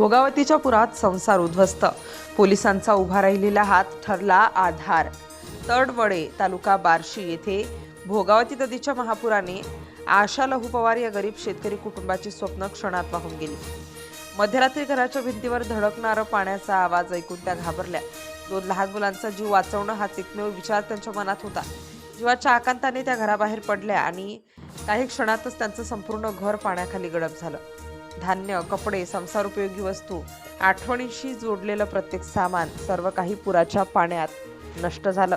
भोगावतीच्या पुरात संसार उद्ध्वस्त. पोलिसांचा उभा राहिलेला हात ठरला आधार. तडवडे तालुका बार्शी येथे भोगावती नदीच्या महापुराने आशा लहू पवार या गरीब शेतकरी कुटुंबाची स्वप्न क्षणात वाहून गेली. मध्यरात्री घराच्या भिंतीवर धडकणारा पाण्याचा आवाज ऐकून त्या घाबरल्या. दोन लहान मुलांचा जीव वाचवणं हाच एकमेव विचार त्यांच्या मनात होता. जीवाच्या आकांताने त्या घराबाहेर पडल्या आणि काही क्षणातच त्यांचं संपूर्ण घर पाण्याखाली गडप झालं. धान्य कपडे संसार उपयोगी वस्तू आठवणीशी जोडलेलं प्रत्येक सामान सर्व काही पुराच्या पाण्यात नष्ट झालं.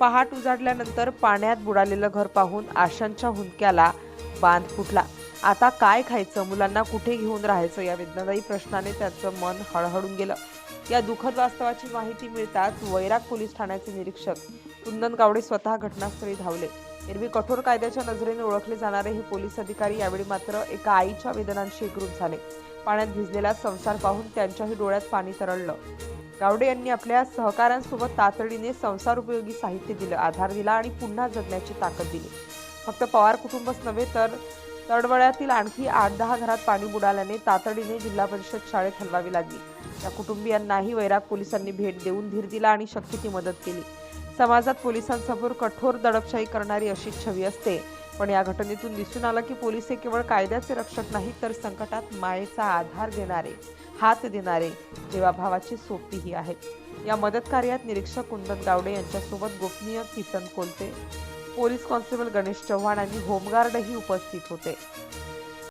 पहाट उजाडल्यानंतर पाण्यात बुडालेलं घर पाहून आशांच्या हुंदक्याला बांध फुटला. आता काय खायचं? मुलांना कुठे घेऊन राहायचं? या वेदनादायी प्रश्नाने त्याचं मन हळहळून गेलं. या दुःखद वास्तवाची माहिती मिळताच वैराग पोलीस ठाण्याचे निरीक्षक कुंदन गावडे स्वतः घटनास्थळी धावले. एरवी कठोर कायद्याच्या नजरेने ओळखले जाणारे हे पोलीस अधिकारी यावेळी मात्र एका आईच्या वेदनांशी एकरूप झाले. पाण्यात भिजलेला संसार पाहून त्यांच्याही डोळ्यात पाणी तरळलं. गावडे यांनी आपल्या सहकाऱ्यांसोबत तातडीने संसार उपयोगी साहित्य दिलं आधार दिला आणि पुन्हा जगण्याची ताकद दिली. फक्त पवार कुटुंबच नव्हे तर तडवळ्यातील आणखी आठ दहा घरात पाणी बुडाल्याने तातडीने जिल्हा परिषद शाळेत हलवावी लागली. या कुटुंबियांनाही वैराग पोलिसांनी भेट देऊन धीर दिला आणि शक्य ती मदत केली. समाजात पोलिसांसमोर कठोर दडपशाही करणारी अशी छवी असते. पण या घटनेतून दिसून आलं की पोलीस हे केवळ कायद्याचे रक्षक नाहीत तर संकटात मायेचा आधार देणारे हात देणारे जीवाभावाची सोबतीही आहेत. या मदत कार्यात निरीक्षक कुंदन गावडे यांच्यासोबत गोपनीय किसन कोलते. पोलीस कॉन्स्टेबल गणेश चव्हाण आणि होमगार्डही उपस्थित होते.